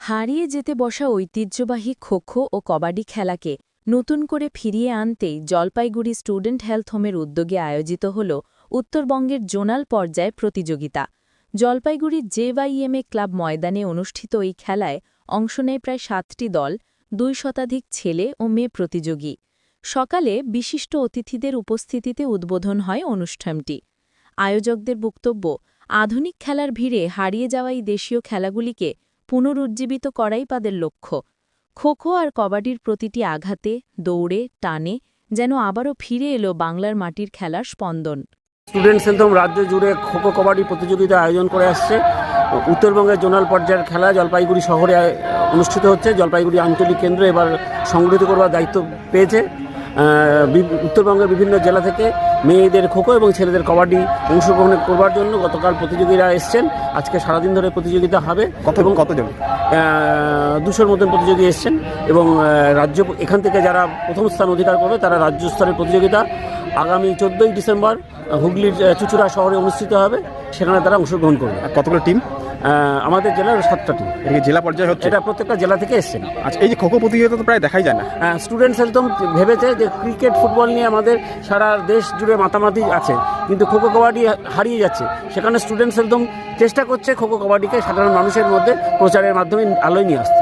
হারিয়ে যেতে বসা ঐতিহ্যবাহী খোখো ও কবাডি খেলাকে নতুন করে ফিরিয়ে আনতেই জলপাইগুড়ি স্টুডেন্ট হেলথ হোমের উদ্যোগে আয়োজিত হল উত্তরবঙ্গের জোনাল পর্যায়ে প্রতিযোগিতা। জলপাইগুড়ির জেওয়াইএমএ ক্লাব ময়দানে অনুষ্ঠিত এই খেলায় অংশ নেয় প্রায় সাতটি দল, দুই শতাধিক ছেলে ও মেয়ে প্রতিযোগী। সকালে বিশিষ্ট অতিথিদের উপস্থিতিতে উদ্বোধন হয় অনুষ্ঠানটি। আয়োজকদের বক্তব্য, আধুনিক খেলার ভিড়ে হারিয়ে যাওয়া এই দেশীয় খেলাগুলিকে পুনরুজ্জীবিত করাই তাদের লক্ষ্য। খোখো আর কবাডির প্রতিটি আঘাতে, দৌড়ে, টানে যেন আবারও ফিরে এলো বাংলার মাটির খেলার স্পন্দন। স্টুডেন্ট সেলথম রাজ্য জুড়ে খোখো কবাডি প্রতিযোগিতা আয়োজন করে আসছে। উত্তরবঙ্গের জোনাল পর্যায়ের খেলা জলপাইগুড়ি শহরে অনুষ্ঠিত হচ্ছে। জলপাইগুড়ি আঞ্চলিক কেন্দ্র এবার সংগঠিত করবার দায়িত্ব পেয়েছে। উত্তরবঙ্গের বিভিন্ন জেলা থেকে মেয়েদের খোখো এবং ছেলেদের কবাডি অংশগ্রহণ করবার জন্য গতকাল প্রতিযোগীরা এসছেন। আজকে সারাদিন ধরে প্রতিযোগিতা হবে। কত এবং কতজন? দুশোর মতন প্রতিযোগী এসছেন এবং রাজ্য এখান থেকে যারা প্রথম স্থান অধিকার করবে তারা রাজ্য স্তরের প্রতিযোগিতা। আগামী চোদ্দোই ডিসেম্বর হুগলির চুচুড়া শহরে অনুষ্ঠিত হবে। সেখানে তারা অংশগ্রহণ করবে। কতগুলো টিম আমাদের জেলার সাতটা টিম জেলা পর্যায়ে হচ্ছে? এটা প্রত্যেকটা জেলা থেকে এসছেন আচ্ছা এই যে খোখো প্রতিযোগিতা তো প্রায় দেখাই যায় না। স্টুডেন্টস একদম ভেবেছে যে ক্রিকেট ফুটবল নিয়ে আমাদের সারা দেশ জুড়ে মাতামাতি আছে কিন্তু খোখো কবাডি হারিয়ে যাচ্ছে। সেখানে স্টুডেন্টস একদম চেষ্টা করছে খোখো কবাডিকে সাধারণ মানুষের মধ্যে প্রচারের মাধ্যমে আলোয় নিয়ে আসতে।